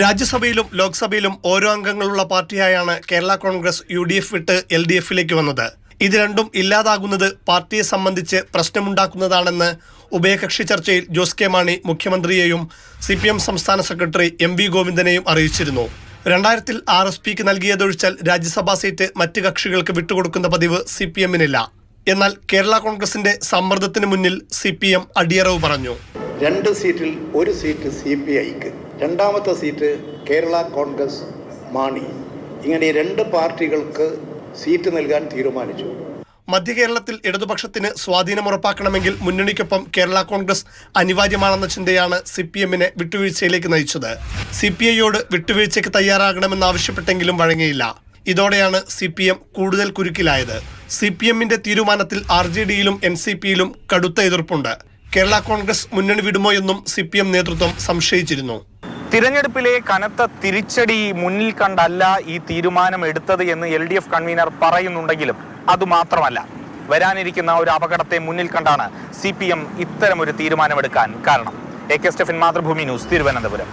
രാജ്യസഭയിലും ലോക്സഭയിലും ഓരോ അംഗങ്ങളുള്ള പാർട്ടിയായാണ് Kerala Congress U D F വിട്ട് എൽ ഡി എഫിലേക്ക് വന്നത്. ഇത് രണ്ടും ഇല്ലാതാകുന്നത് പാർട്ടിയെ സംബന്ധിച്ച് പ്രശ്നമുണ്ടാക്കുന്നതാണെന്ന് ഉഭയകക്ഷി ചർച്ചയിൽ ജോസ് കെ മാണി മുഖ്യമന്ത്രിയെയും സി പി എം സംസ്ഥാന സെക്രട്ടറി എം വി ഗോവിന്ദനെയും അറിയിച്ചിരുന്നു. രണ്ടായിരത്തിൽ ആർ എസ് പിക്ക് നൽകിയതൊഴിച്ചാൽ രാജ്യസഭാ സീറ്റ് മറ്റ് കക്ഷികൾക്ക് വിട്ടുകൊടുക്കുന്ന പതിവ് സി പി എമ്മിനില്ല എന്നാൽ കേരള കോൺഗ്രസിന്റെ സമ്മർദ്ദത്തിന് മുന്നിൽ സി പി എം അടിയറവ് പറഞ്ഞു. രണ്ട് സീറ്റിൽ ഒരു സീറ്റ് സി പി ഐക്ക്. രണ്ടാമത്തെ സീറ്റ് കേരള കോൺഗ്രസ് മാണി. ഇങ്ങനെ രണ്ട് പാർട്ടികൾക്ക് സീറ്റ് നൽകാൻ തീരുമാനിച്ചു. മധ്യ കേരളത്തിൽ ഇടതുപക്ഷത്തിന് സ്വാധീനം ഉറപ്പാക്കണമെങ്കിൽ മുന്നണിക്കൊപ്പം കേരള കോൺഗ്രസ് അനിവാര്യമാണെന്ന ചിന്തയാണ് സി പി എമ്മിനെ വിട്ടുവീഴ്ചയിലേക്ക് നയിച്ചത്. സി പി ഐയോട് വിട്ടുവീഴ്ചയ്ക്ക് തയ്യാറാകണമെന്നാവശ്യപ്പെട്ടെങ്കിലും വഴങ്ങിയില്ല. ഇതോടെയാണ് സി പി എം കൂടുതൽ കുരുക്കിലായത്. സി പി എമ്മിന്റെ തീരുമാനത്തിൽ ആർ ജെ ഡിയിലും എൻ സി പിയിലും കടുത്ത എതിർപ്പുണ്ട്. കേരള കോൺഗ്രസ് മുന്നണി വിടുമോ എന്നും സി പി എം നേതൃത്വം സംശയിച്ചിരുന്നു. തിരഞ്ഞെടുപ്പിലെ കനത്ത തിരിച്ചടി മുന്നിൽ കണ്ടല്ല ഈ തീരുമാനം എടുത്തത് എന്ന് എൽ ഡി എഫ് കൺവീനർ പറയുന്നുണ്ടെങ്കിലും അതുമാത്രമല്ല വരാനിരിക്കുന്ന ഒരു അപകടത്തെ മുന്നിൽ കണ്ടാണ് സി പി എം ഇത്തരമൊരു തീരുമാനമെടുക്കാൻ കാരണം. A K Stephin Mathrubhumi news Thiruvananthapuram.